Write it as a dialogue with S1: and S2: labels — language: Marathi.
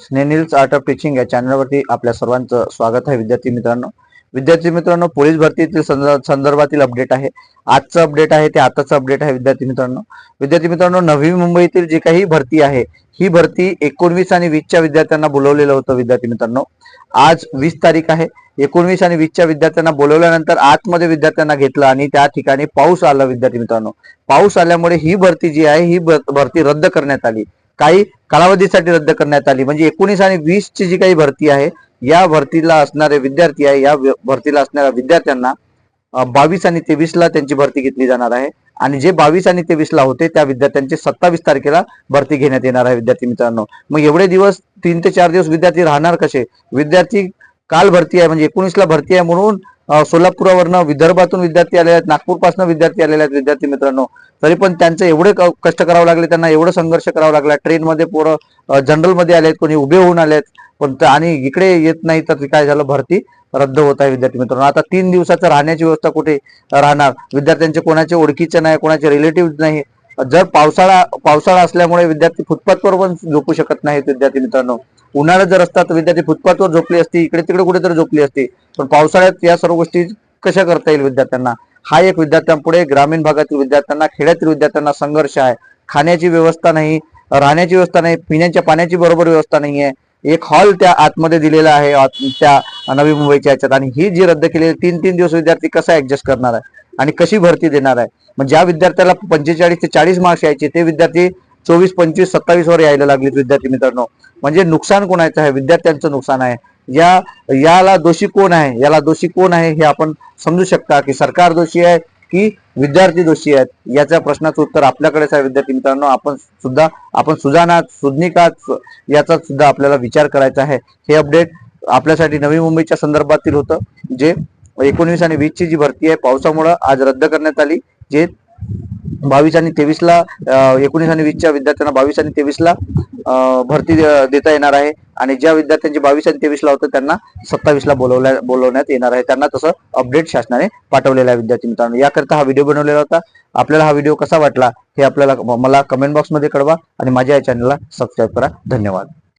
S1: स्नेनिल्स आर्ट ऑफ टीचिंग या चॅनलवरती आपल्या सर्वांचं स्वागत आहे विद्यार्थी मित्रांनो. विद्यार्थी मित्रांनो पोलीस भरतीतील संदर्भातील अपडेट आहे. आजचं अपडेट आहे ते आताचं अपडेट आहे विद्यार्थी मित्रांनो. विद्यार्थी मित्रांनो नवी मुंबईतील जी काही भरती आहे ही भरती एकोणवीस आणि वीसच्या विद्यार्थ्यांना बोलवलेलं होतं विद्यार्थी मित्रांनो. आज वीस तारीख आहे. एकोणवीस आणि वीसच्या विद्यार्थ्यांना बोलवल्यानंतर आतमध्ये विद्यार्थ्यांना घेतलं आणि त्या ठिकाणी पाऊस आला विद्यार्थी मित्रांनो. पाऊस आल्यामुळे ही भरती जी आहे ही भरती रद्द करण्यात आली. काही कालावधीसाठी रद्द करण्यात आली. म्हणजे एकोणीस आणि वीस ची जी काही भरती आहे या भरतीला असणारे विद्यार्थी आहे या भरतीला असणाऱ्या विद्यार्थ्यांना बावीस आणि तेवीस ला त्यांची भरती घेतली जाणार आहे. आणि जे बावीस आणि तेवीस ला होते त्या विद्यार्थ्यांची सत्तावीस तारखेला भरती घेण्यात येणार आहे विद्यार्थी मित्रांनो. मग एवढे दिवस तीन ते चार दिवस विद्यार्थी राहणार कसे? विद्यार्थी काल भरती आहे म्हणजे एकोणीसला भरती आहे म्हणून सोलापुरावरनं विदर्भातून विद्यार्थी आलेले आहेत नागपूरपासून विद्यार्थी आलेले आहेत विद्यार्थी मित्रांनो. तरी पण त्यांचे एवढे क- कष्ट करावं लागले त्यांना एवढं संघर्ष करावा लागला. ट्रेनमध्ये पोरं जनरलमध्ये आलेत कोणी उभे होऊन आलेत पण आणि इकडे येत नाही तर काय झालं? भरती रद्द होत आहे विद्यार्थी मित्रांनो. आता तीन दिवसाचं राहण्याची व्यवस्था कुठे राहणार? विद्यार्थ्यांचे कोणाचे ओळखीचे नाही कोणाचे रिलेटिव्ह नाही. जर पावसाळा पावसाळा असल्यामुळे विद्यार्थी फुटपाथवर पण झोपू शकत नाहीत विद्यार्थी मित्रांनो. उन्हाळ्यात जर असतात तर विद्यार्थी फुटपाथवर झोपली असती इकडे तिकडे कुठेतरी झोपली असती. पण पावसाळ्यात या सर्व गोष्टी कशा करता येईल विद्यार्थ्यांना? हा एक विद्यार्थ्यांपुढे ग्रामीण भागातील विद्यार्थ्यांना खेड्यातील विद्यार्थ्यांना संघर्ष आहे. खाण्याची व्यवस्था नाही राहण्याची व्यवस्था नाही पिण्याच्या पाण्याची बरोबर व्यवस्था नाहीये एक हॉल त्या आतमध्ये दिलेला आहे आत- त्या नवी मुंबईच्या याच्यात आणि ही जी रद्द केलेली तीन तीन दिवस विद्यार्थी कसा ऍडजस्ट करणार आहे? आणि कशी भरती देणार आहे? मग ज्या विद्यार्थ्याला पंचेचाळीस ते चाळीस मार्क्स यायचे ते विद्यार्थी चोवीस पंचवीस सत्तावीस वर यायला लागलीत विद्यार्थी मित्रांनो. म्हणजे नुकसान कोणाचं आहे? विद्यार्थ्यांचं नुकसान आहे. या याला दोषी कोण आहे? याला दोषी कोण आहे? हे आपण समजू शकता की सरकार दोषी आहे की विद्यार्थी दोषी आहेत? याच्या प्रश्नाचं उत्तर आपल्याकडेच आहे विद्यार्थी मित्रांनो. आपण सुद्धा आपण सुजानात सुज्ञिकात याचा सुद्धा आपल्याला विचार करायचा आहे. हे अपडेट आपल्यासाठी नवी मुंबईच्या संदर्भातील होतं जे एकोणवीस आणि वीसची जी भरती आहे पावसामुळे आज रद्द करण्यात आली जे बावीस आणि तेवीसला एकोणीस आणि वीसच्या विद्यार्थ्यांना बावीस आणि तेवीसला भरती देता येणार आहे. आणि ज्या विद्यार्थ्यांची बावीस आणि तेवीसला होतं त्यांना सत्तावीसला बोलवल्या बोलवण्यात येणार आहे. त्यांना तसं अपडेट शासनाने पाठवलेलं आहे विद्यार्थी मित्रांनो. याकरता हा व्हिडिओ बनवलेला होता. आपल्याला हा व्हिडिओ कसा वाटला हे आपल्याला मला कमेंट बॉक्समध्ये कळवा आणि माझ्या या चॅनलला सबस्क्राईब करा. धन्यवाद.